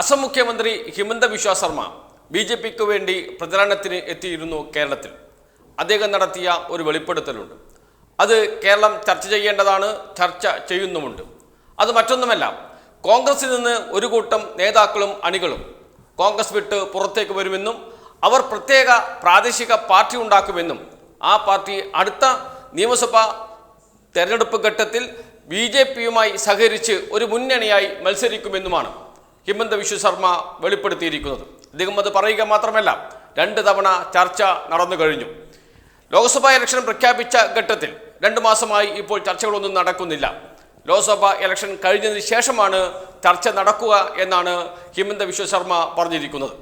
അസം മുഖ്യമന്ത്രി Himanta Biswa Sarma B J പിക്ക് വേണ്ടി പ്രചാരണത്തിന് എത്തിയിരുന്നു കേരളത്തിൽ. അദ്ദേഹം നടത്തിയ ഒരു വെളിപ്പെടുത്തലുണ്ട്. അത് കേരളം ചർച്ച ചെയ്യേണ്ടതാണ് ചർച്ച ചെയ്യുന്നുമുണ്ട്. അത് മറ്റൊന്നുമല്ല കോൺഗ്രസിൽ നിന്ന് ഒരു കൂട്ടം നേതാക്കളും അണികളും കോൺഗ്രസ് വിട്ട് പുറത്തേക്ക് വരുമെന്നും അവർ പ്രത്യേക പ്രാദേശിക പാർട്ടി ഉണ്ടാക്കുമെന്നും ആ പാർട്ടി അടുത്ത നിയമസഭാ തെരഞ്ഞെടുപ്പ് ഘട്ടത്തിൽ ബി ജെ പിയുമായി സഹകരിച്ച് ഒരു മുന്നണിയായി മത്സരിക്കുമെന്നുമാണ്. ഹിമന്ത വിശ്വ ശർമ്മ വെളിപ്പെടുത്തിയിരിക്കുന്നത്. അദ്ദേഹം അത് പറയുക മാത്രമല്ല രണ്ട് തവണ ചർച്ച നടന്നു കഴിഞ്ഞു. ലോക്സഭാ ഇലക്ഷൻ പ്രഖ്യാപിച്ച ഘട്ടത്തിൽ രണ്ട് മാസമായി ഇപ്പോൾ ചർച്ചകളൊന്നും നടക്കുന്നില്ല. ലോക്സഭാ ഇലക്ഷൻ കഴിഞ്ഞതിന് ശേഷമാണ് ചർച്ച നടക്കുക എന്നാണ് ഹിമന്ത വിശ്വ ശർമ്മ പറഞ്ഞിരിക്കുന്നത്.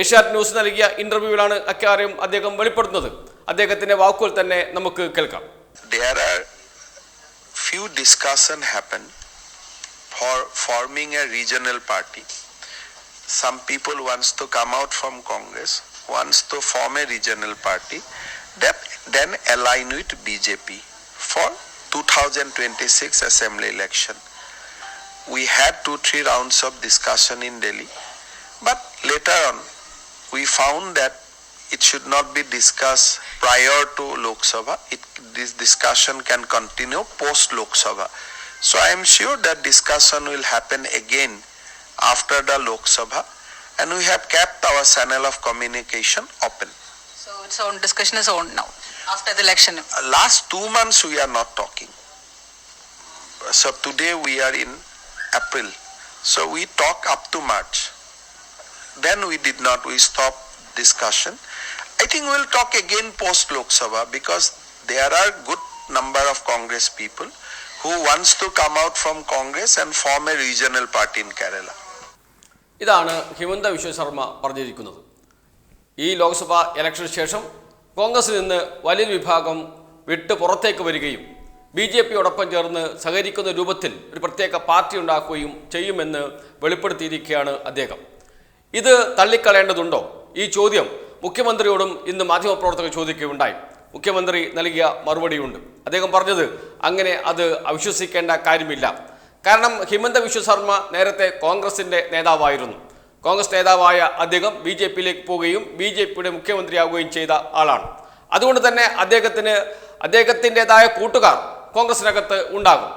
ഏഷ്യാനെറ്റ് ന്യൂസ് നൽകിയ ഇന്റർവ്യൂവിലാണ് അക്കാര്യം അദ്ദേഹം വെളിപ്പെടുത്തുന്നത്. അദ്ദേഹത്തിന്റെ വാക്കുകൾ തന്നെ നമുക്ക് കേൾക്കാം. There are few discussion for forming a regional party some people wants to come out from congress wants to form a regional party that then align with bjp for 2026 assembly election we had two three rounds of discussion in delhi but later on we found that it should not be discussed prior to Lok Sabha. It, this discussion can continue post Lok Sabha. So I am sure that discussion will happen again after the Lok Sabha and we have kept our channel of communication open. So it's on discussion is on now after the election. Last two months we are not talking. So today we are in April. So we talk up to March. Then we did not, we stopped discussion. I think we'll talk again post Lok Sabha because there are good number of Congress people who wants to come out from Congress and form a regional party in Kerala. ഇതാണ് ഹിമന്ത വിശ്വശർമ്മ പറഞ്ഞിരിക്കുന്നത്. ഈ ലോക്സഭാ ഇലക്ഷന് ശേഷം കോൺഗ്രസിൽ നിന്ന് വലിയൊരു വിഭാഗം വിട്ട് പുറത്തേക്ക് വരികയും ബി ജെ പിയോടൊപ്പം ചേർന്ന് സഹകരിക്കുന്ന രൂപത്തിൽ ഒരു പ്രത്യേക പാർട്ടി ഉണ്ടാക്കുകയും ചെയ്യുമെന്ന് വെളിപ്പെടുത്തിയിരിക്കുകയാണ് അദ്ദേഹം. ഇത് തള്ളിക്കളയേണ്ടതുണ്ടോ? ഈ ചോദ്യം മുഖ്യമന്ത്രിയോടും ഇന്ന് മാധ്യമപ്രവർത്തകർ ചോദിക്കുകയുണ്ടായി. മുഖ്യമന്ത്രി നൽകിയ മറുപടിയുണ്ട്. അദ്ദേഹം പറഞ്ഞത് അങ്ങനെ അത് അവിശ്വസിക്കേണ്ട കാര്യമില്ല. കാരണം ഹിമന്ത വിശ്വ ശർമ്മ നേരത്തെ കോൺഗ്രസിന്റെ നേതാവായിരുന്നു. കോൺഗ്രസ് നേതാവായ അദ്ദേഹം ബി ജെ പിയിലേക്ക് പോവുകയും ബി ജെ പിയുടെ മുഖ്യമന്ത്രിയാവുകയും ചെയ്ത ആളാണ്. അതുകൊണ്ട് തന്നെ അദ്ദേഹത്തിന് അദ്ദേഹത്തിന്റെതായ കൂട്ടുകാർ കോൺഗ്രസിനകത്ത് ഉണ്ടാകും.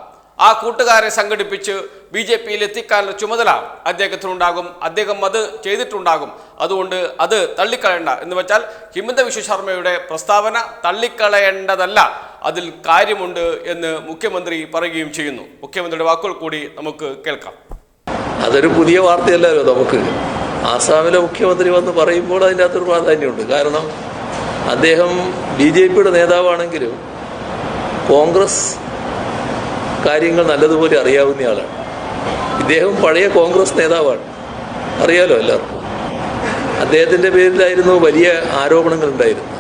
ആ കൂട്ടുകാരെ സംഘടിപ്പിച്ച് ബി ജെ പിയിൽ എത്തിക്കാനുള്ള ചുമതല അദ്ദേഹത്തിനുണ്ടാകും. അദ്ദേഹം അത് ചെയ്തിട്ടുണ്ടാകും. അതുകൊണ്ട് അത് തള്ളിക്കളയേണ്ട. എന്ന് വെച്ചാൽ ഹിമന്ത വിശ്വ ശർമ്മയുടെ പ്രസ്താവന തള്ളിക്കളയേണ്ടതല്ല. അതിൽ കാര്യമുണ്ട് എന്ന് മുഖ്യമന്ത്രി പറയുകയും ചെയ്യുന്നു. മുഖ്യമന്ത്രിയുടെ വാക്കുകൾ കൂടി നമുക്ക് കേൾക്കാം. അതൊരു പുതിയ വാർത്തയല്ലല്ലോ നമുക്ക്. ആസാമിലെ മുഖ്യമന്ത്രി വന്ന് പറയുമ്പോൾ അതിന്റെ അകത്തൊരു പ്രാധാന്യമുണ്ട്. കാരണം അദ്ദേഹം ബി ജെ പിയുടെ നേതാവാണെങ്കിലും കോൺഗ്രസ് കാര്യങ്ങൾ നല്ലതുപോലെ അറിയാവുന്നയാളാണ് ഇദ്ദേഹം പഴയ കോൺഗ്രസ് നേതാവാണ്. അറിയാലോ എല്ലാവർക്കും. അദ്ദേഹത്തിന്റെ പേരിലായിരുന്നു വലിയ ആരോപണങ്ങൾ ഉണ്ടായിരുന്നു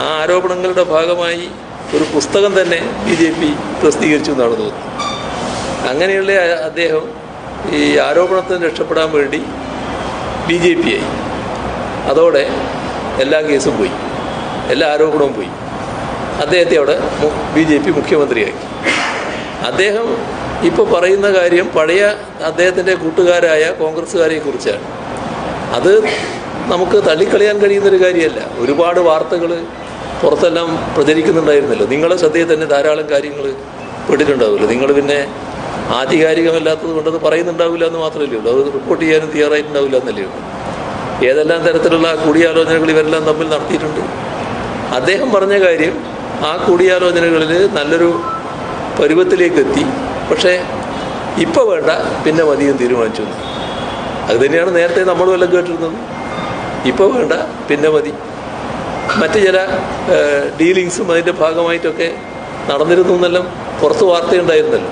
ആ ആരോപണങ്ങളുടെ ഭാഗമായി ഒരു പുസ്തകം തന്നെ ബി ജെ പി പ്രസിദ്ധീകരിച്ചു എന്നാണ് തോന്നുന്നത്. അങ്ങനെയുള്ള അദ്ദേഹം ഈ ആരോപണത്തിന് രക്ഷപ്പെടാൻ വേണ്ടി ബി ജെ പി ആയി. അതോടെ എല്ലാ കേസും പോയി. എല്ലാ ആരോപണവും പോയി. അദ്ദേഹത്തെ അവിടെ ബി ജെ പി മുഖ്യമന്ത്രിയാക്കി. അദ്ദേഹം ഇപ്പോൾ പറയുന്ന കാര്യം പഴയ അദ്ദേഹത്തിന്റെ കൂട്ടുകാരായ കോൺഗ്രസ്സുകാരെ കുറിച്ചാണ്. അത് നമുക്ക് തള്ളിക്കളയാൻ കഴിയുന്നൊരു കാര്യമല്ല. ഒരുപാട് വാർത്തകൾ പുറത്തെല്ലാം പ്രചരിക്കുന്നുണ്ടായിരുന്നല്ലോ. നിങ്ങളുടെ ശ്രദ്ധയിൽ തന്നെ ധാരാളം കാര്യങ്ങൾ പെട്ടിട്ടുണ്ടാവില്ല നിങ്ങൾ പിന്നെ ആധികാരികമല്ലാത്തത് കൊണ്ടത് പറയുന്നുണ്ടാവില്ല എന്ന് മാത്രമല്ലേ ഉള്ളൂ. അത് റിപ്പോർട്ട് ചെയ്യാനും തയ്യാറായിട്ടുണ്ടാവില്ല എന്നല്ലേ ഉള്ളൂ. ഏതെല്ലാം തരത്തിലുള്ള കൂടിയാലോചനകൾ ഇവരെല്ലാം തമ്മിൽ നടത്തിയിട്ടുണ്ട്. അദ്ദേഹം പറഞ്ഞ കാര്യം ആ കൂടിയാലോചനകളിൽ നല്ലൊരു പരുവത്തിലേക്ക് എത്തി പക്ഷേ ഇപ്പോൾ വേണ്ട. പിന്നെ മതിയും തീരുമാനിച്ചു. അത് തന്നെയാണ് നേരത്തെ നമ്മളും എല്ലാം കേട്ടിരുന്നത്. ഇപ്പോൾ വേണ്ട പിന്നെ മതി. മറ്റ് ചില ഡീലിങ്സും അതിന്റെ ഭാഗമായിട്ടൊക്കെ നടന്നിരുന്നു എന്നെല്ലാം പുറത്ത് വാർത്തയുണ്ടായിരുന്നല്ലോ.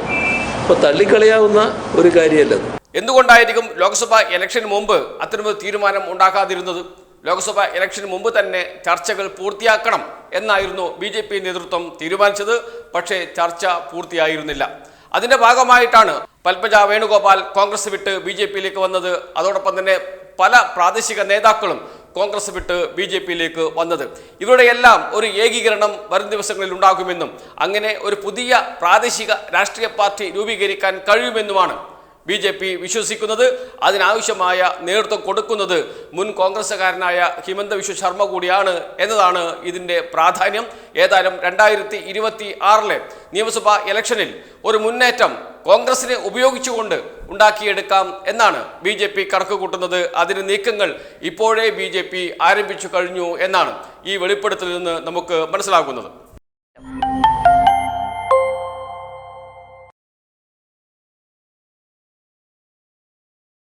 അപ്പോൾ തള്ളിക്കളയാവുന്ന ഒരു കാര്യമല്ല എന്തുകൊണ്ടായിരിക്കും ലോക്സഭാ ഇലക്ഷന് മുമ്പ് അത്തരമൊരു തീരുമാനം ഉണ്ടാക്കാതിരുന്നത്? ലോക്സഭാ ഇലക്ഷന് മുമ്പ് തന്നെ ചർച്ചകൾ പൂർത്തിയാക്കണം എന്നായിരുന്നു ബി നേതൃത്വം തീരുമാനിച്ചത്. പക്ഷേ ചർച്ച പൂർത്തിയായിരുന്നില്ല. അതിന്റെ ഭാഗമായിട്ടാണ് പൽപ്പജ വേണുഗോപാൽ കോൺഗ്രസ് വിട്ട് ബി ജെ പിയിലേക്ക് വന്നത്. അതോടൊപ്പം തന്നെ പല പ്രാദേശിക നേതാക്കളും കോൺഗ്രസ് വിട്ട് ബി ജെ പിയിലേക്ക് വന്നത്. ഇവരുടെ എല്ലാം ഒരു ഏകീകരണം വരും ദിവസങ്ങളിൽ ഉണ്ടാകുമെന്നും അങ്ങനെ ഒരു പുതിയ പ്രാദേശിക രാഷ്ട്രീയ പാർട്ടി രൂപീകരിക്കാൻ കഴിയുമെന്നുമാണ് ബി ജെ പി വിശ്വസിക്കുന്നത് അതിനാവശ്യമായ നേതൃത്വം കൊടുക്കുന്നത് മുൻ കോൺഗ്രസ്സുകാരനായ ഹിമന്ത വിശ്വ ശർമ്മ കൂടിയാണ് എന്നതാണ് ഇതിന്റെ പ്രാധാന്യം. ഏതായാലും രണ്ടായിരത്തി ഇരുപത്തി ആറിലെ നിയമസഭാ ഇലക്ഷനിൽ ഒരു മുന്നേറ്റം കോൺഗ്രസിനെ ഉപയോഗിച്ചുകൊണ്ട് ഉണ്ടാക്കിയെടുക്കാം എന്നാണ് ബി ജെ പി കണക്ക് കൂട്ടുന്നത് അതിന് നീക്കങ്ങൾ ഇപ്പോഴേ ബി ജെ പി ആരംഭിച്ചു കഴിഞ്ഞു എന്നാണ് ഈ വെളിപ്പെടുത്തലിൽ നിന്ന് നമുക്ക് മനസ്സിലാകുന്നത്.